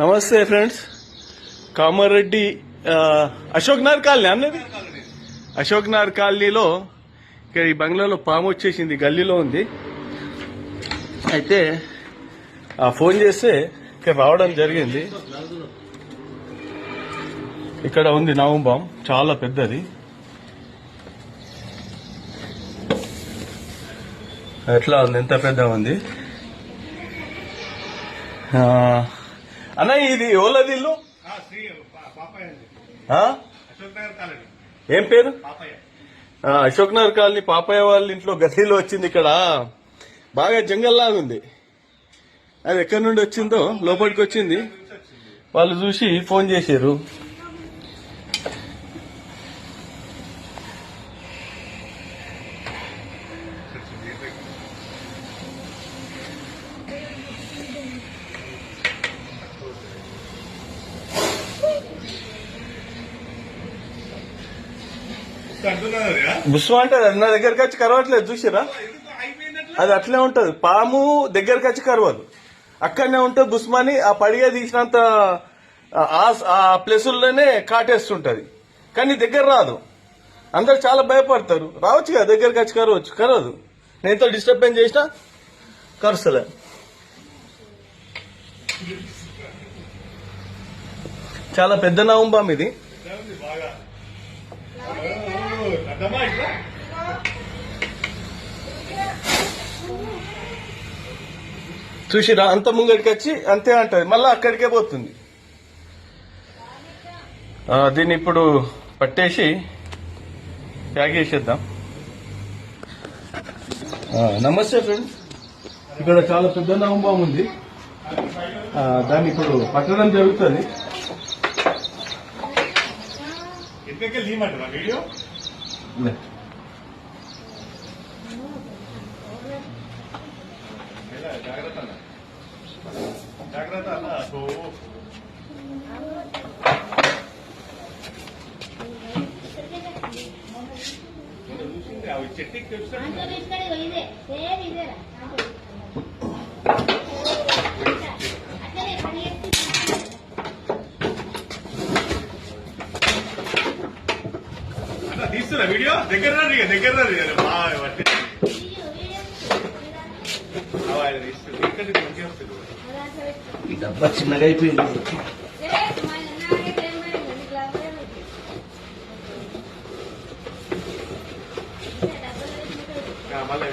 నమస్తే ఫ్రెండ్స్. కామారెడ్డి అశోక్ నార్ కాలనీ అన్నది? అశోక్ నార్ కాలనీలో ఇక్కడ ఈ బంగ్లాలో పాము వచ్చేసింది గల్లీలో ఉంది. అయితే ఆ ఫోన్ చేస్తే ఇక్కడ రావడం జరిగింది. ఇక్కడ ఉంది నవంబాం చాలా పెద్దది. ఎట్లా ఉంది? ఎంత పెద్ద ఉంది? ఆ, అన్న ఇది ఓలది ఇల్లు? ఏం పేరు? అశోక్ నగర్ కాలనీ పాపయ్య వాళ్ళ ఇంట్లో గల్లీలో వచ్చింది ఇక్కడ. బాగా జంగల్ లాగా ఉంది. అది ఎక్కడి నుండి వచ్చిందో లోపలికి వచ్చింది. వాళ్ళు చూసి ఫోన్ చేశారు. బుస్వా అంటే అది నా దగ్గరికి వచ్చి కరవట్లేదు చూసిరా అది అట్లే ఉంటది. పాము దగ్గరికి వచ్చి కరవదు. అక్కడనే ఉంటుంది బుస్మాని ఆ పడిగా తీసినంత ఆ- ఆ ప్లేసుల్లోనే కాటేస్తుంటది. కానీ దగ్గర రాదు. అందరు చాలా భయపడతారు. రావచ్చు కదా దగ్గరికి వచ్చి కరవచ్చు. కరవదు. నేను ఎంతో డిస్టర్బెన్స్ చేసినా కరుస్తలే. చాలా పెద్ద నవంబాం ఇది. ఇట్లా చూసిరా అంత ముంగడికి వచ్చి అంతే అంటది. మళ్ళీ అక్కడికే పోతుంది. దీన్ని ఇప్పుడు పట్టేసి ప్యాక్ చేసేద్దాం. నమస్తే ఫ్రెండ్స్. ఇక్కడ చాలా పెద్ద నవంబాం ఉంది. దాన్ని ఇప్పుడు పట్టడం జరుగుతుంది. ఇంతకే లీమంటారా వీడియో? ఎలా, జాగ్రత్త అన్న జాగ్రత్త అన్న సో మొన్న చూసింది అవి చెట్టుకి తెలుస్తాడు తీస్తుంది ఇక్కడ నుంచి మంచిగా వస్తుంది. ఈ డబ్బా చిన్నగా అయిపోయింది. మళ్ళీ